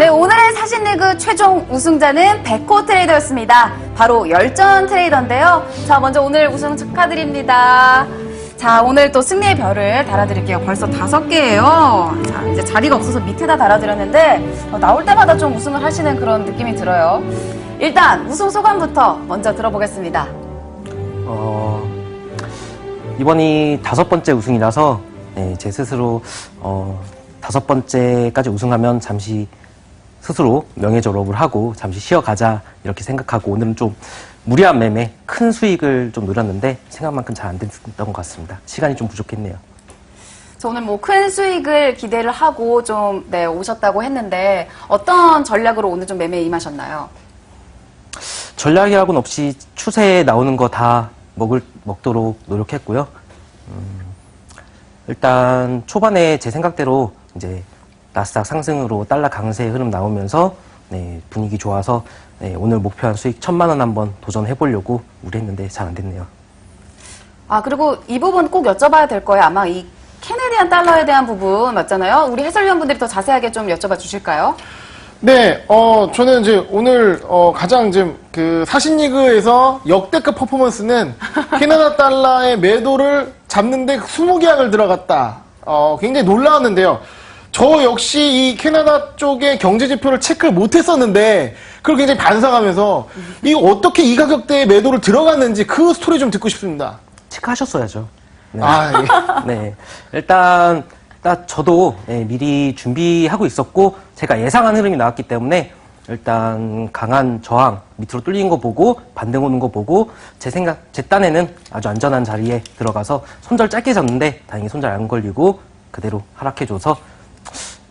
네, 오늘의 사신리그 최종 우승자는 백호 트레이더였습니다. 바로 열전 트레이더인데요. 자, 먼저 오늘 우승 축하드립니다. 자, 오늘 또 승리의 별을 달아드릴게요. 벌써 다섯 개예요. 자, 이제 자리가 없어서 밑에다 달아드렸는데 어, 나올 때마다 좀 우승을 하시는 그런 느낌이 들어요. 일단 우승 소감부터 먼저 들어보겠습니다. 어, 이번이 다섯 번째 우승이라서 네, 제 스스로 어, 다섯 번째까지 우승하면 잠시 스스로 명예 졸업을 하고 잠시 쉬어가자 이렇게 생각하고 오늘은 좀 무리한 매매 큰 수익을 좀 노렸는데 생각만큼 잘 안 됐던 것 같습니다. 시간이 좀 부족했네요. 저 오늘 뭐큰 수익을 기대를 하고 좀, 네, 오셨다고 했는데 어떤 전략으로 오늘 좀 매매에 임하셨나요? 전략이라고는 없이 추세에 나오는 거 다 먹을 먹도록 노력했고요. 음, 일단 초반에 제 생각대로 이제 나스닥 상승으로 달러 강세 흐름 나오면서 네, 분위기 좋아서 네, 오늘 목표한 수익 천만 원 한번 도전해 보려고 우리했는데 잘 안 됐네요. 아, 그리고 이 부분 꼭 여쭤봐야 될 거예요. 아마 이 캐네디안 달러에 대한 부분 맞잖아요. 우리 해설위원분들이 더 자세하게 좀 여쭤봐 주실까요? 네, 어, 저는 이제 오늘, 어, 가장 지금 그 사신리그에서 역대급 퍼포먼스는 캐나다 달러의 매도를 잡는데 20계약을 들어갔다. 어, 굉장히 놀라웠는데요. 저 역시 이 캐나다 쪽의 경제 지표를 체크를 못 했었는데, 그걸 굉장히 반성하면서, 이거 어떻게 이 가격대에 매도를 들어갔는지 그 스토리 좀 듣고 싶습니다. 체크하셨어야죠. 네. 아, 예. 네. 일단, 딱 저도 네, 미리 준비하고 있었고, 제가 예상한 흐름이 나왔기 때문에, 일단 강한 저항, 밑으로 뚫린 거 보고, 반등 오는 거 보고, 제 생각, 제 딴에는 아주 안전한 자리에 들어가서 손절 짧게 잡는데, 다행히 손절 안 걸리고, 그대로 하락해줘서,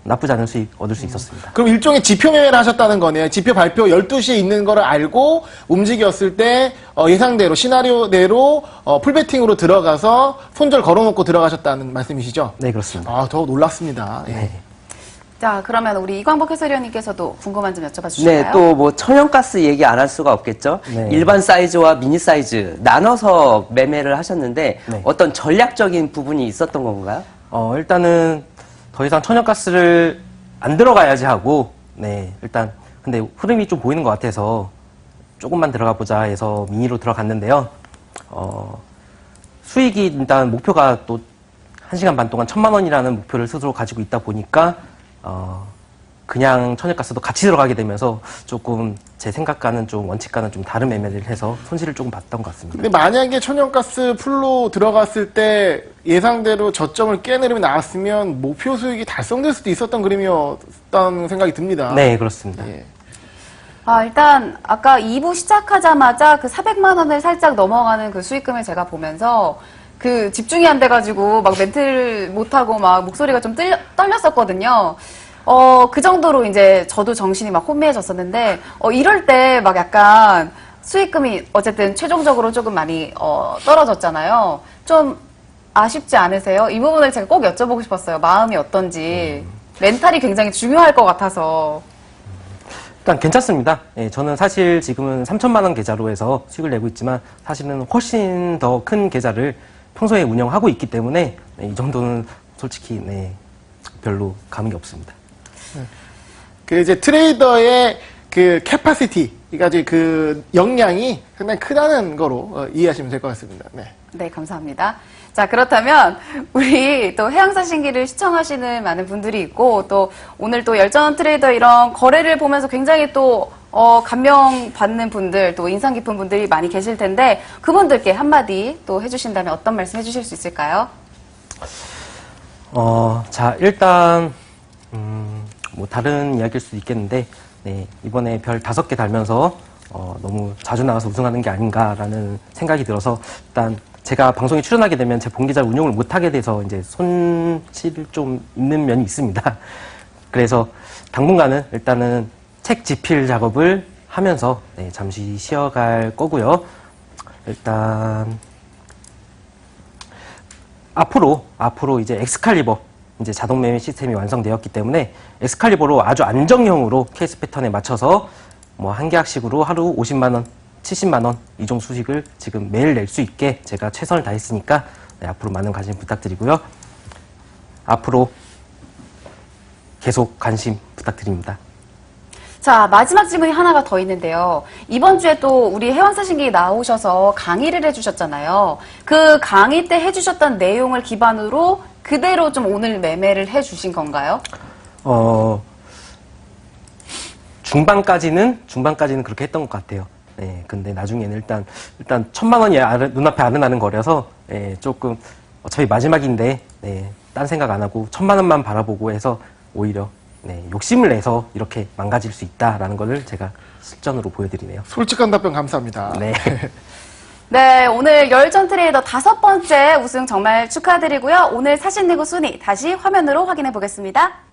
나쁘지 않은 수익 얻을 수 있었습니다. 그럼 일종의 지표 매매를 하셨다는 거네요. 지표 발표 12시에 있는 거를 알고 움직였을 때 어, 예상대로 시나리오대로 어, 풀베팅으로 들어가서 손절 걸어놓고 들어가셨다는 말씀이시죠? 네, 그렇습니다. 아, 더 놀랐습니다. 예. 네. 자, 그러면 우리 이광복 해설위원님께서도 궁금한 점 여쭤봐 네, 주실까요? 또뭐 천연가스 얘기 안 할 수가 없겠죠. 네. 일반 사이즈와 미니 사이즈 나눠서 매매를 하셨는데 네. 어떤 전략적인 부분이 있었던 건가요? 어, 일단은 더 이상 천연가스를 안 들어가야지 하고, 네, 일단, 근데 흐름이 좀 보이는 것 같아서 조금만 들어가 보자 해서 미니로 들어갔는데요. 어, 수익이 일단 목표가 또 1시간 반 동안 천만 원이라는 목표를 스스로 가지고 있다 보니까, 어, 그냥 천연가스도 같이 들어가게 되면서 조금 제 생각과는 좀 원칙과는 좀 다른 매매를 해서 손실을 조금 봤던 것 같습니다. 근데 만약에 천연가스 풀로 들어갔을 때 예상대로 저점을 깨내림이 나왔으면 목표 수익이 달성될 수도 있었던 그림이었다는 생각이 듭니다. 네, 그렇습니다. 예. 아, 일단 아까 2부 시작하자마자 그 400만 원을 살짝 넘어가는 그 수익금을 제가 보면서 그 집중이 안 돼가지고 막 멘트를 못하고 막 목소리가 좀 떨렸었거든요. 어, 그 정도로 이제 저도 정신이 막 혼미해졌었는데, 어, 이럴 때 막 약간 수익금이 어쨌든 최종적으로 조금 많이, 어, 떨어졌잖아요. 좀 아쉽지 않으세요? 이 부분을 제가 꼭 여쭤보고 싶었어요. 마음이 어떤지. 멘탈이 굉장히 중요할 것 같아서. 일단 괜찮습니다. 예, 저는 사실 지금은 3천만 원 계좌로 해서 수익을 내고 있지만 사실은 훨씬 더 큰 계좌를 평소에 운영하고 있기 때문에 네, 이 정도는 솔직히 네, 별로 감흥이 없습니다. 그 이제 트레이더의 그 캐파시티, 그러니까 그 역량이 상당히 크다는 거로 어, 이해하시면 될 것 같습니다. 네. 네, 감사합니다. 자, 그렇다면 우리 또 해양사 신기를 시청하시는 많은 분들이 있고 또 오늘 또 열전 트레이더 이런 거래를 보면서 굉장히 또 어, 감명 받는 분들, 또 인상 깊은 분들이 많이 계실 텐데 그분들께 한마디 또 해주신다면 어떤 말씀 해주실 수 있을까요? 어, 자, 일단, 음, 뭐, 다른 이야기일 수도 있겠는데, 네, 이번에 별 다섯 개 달면서, 어, 너무 자주 나가서 우승하는 게 아닌가라는 생각이 들어서, 일단, 제가 방송에 출연하게 되면 제 본계좌를 운영을 못하게 돼서, 이제 손실이 좀 있는 면이 있습니다. 그래서, 당분간은 일단은 책 집필 작업을 하면서, 네, 잠시 쉬어갈 거고요. 일단, 앞으로 앞으로 이제 엑스칼리버 이제 자동 매매 시스템이 완성되었기 때문에 엑스칼리버로 아주 안정형으로 케이스 패턴에 맞춰서 뭐 한 계약씩으로 하루 50만 원, 70만 원이 정도 수익을 지금 매일 낼 수 있게 제가 최선을 다했으니까 네, 앞으로 많은 관심 부탁드리고요. 앞으로 계속 관심 부탁드립니다. 자, 마지막 질문이 하나가 더 있는데요. 이번 주에 또 우리 해왕사신기 나오셔서 강의를 해주셨잖아요. 그 강의 때 해주셨던 내용을 기반으로 그대로 좀 오늘 매매를 해주신 건가요? 어, 중반까지는, 중반까지는 그렇게 했던 것 같아요. 네, 근데 나중에는 일단, 일단 천만 원이 아르- 눈앞에 아른아른 거려서, 예, 조금, 어차피 마지막인데, 네, 딴 생각 안 하고, 천만 원만 바라보고 해서, 오히려, 네, 욕심을 내서 이렇게 망가질 수 있다라는 거를 제가 실전으로 보여드리네요. 솔직한 답변 감사합니다. 네. 네, 오늘 열전 트레이더 다섯 번째 우승 정말 축하드리고요. 오늘 사신 리그 순위 다시 화면으로 확인해 보겠습니다.